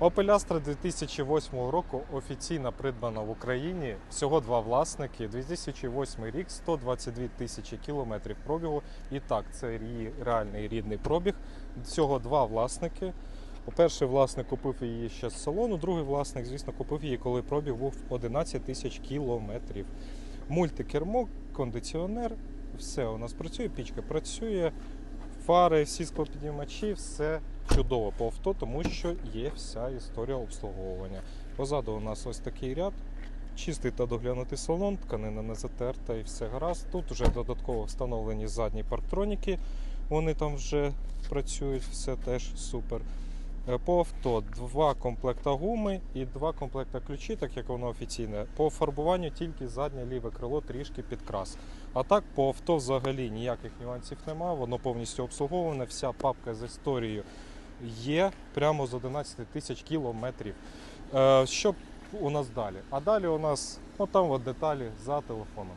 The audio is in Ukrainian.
Opel Astra 2008 року офіційно придбана в Україні. Всього два власники. 2008 рік, 122 тисячі кілометрів пробігу. І так, це її реальний рідний пробіг. Всього два власники. Перший власник купив її ще з салону, другий власник, звісно, купив її, коли пробіг був 11 тисяч кілометрів. Мультикермо, кондиціонер, все у нас працює, пічка працює, фари, всі склопіднімачі, все чудово по авто, тому що є вся історія обслуговування. Позаду у нас ось такий ряд. Чистий та доглянутий салон, тканина не затерта і все гаразд. Тут вже додатково встановлені задні парктроніки, вони там вже працюють, все теж супер. Е, По авто два комплекта гуми і два комплекта ключі, так як воно офіційне. По фарбуванню тільки заднє ліве крило трішки підкрас. А так по авто взагалі ніяких нюансів немає, воно повністю обслуговане, вся папка з історією є прямо з 11 тисяч кілометрів. Е, Що у нас далі? А далі у нас отам от деталі за телефоном.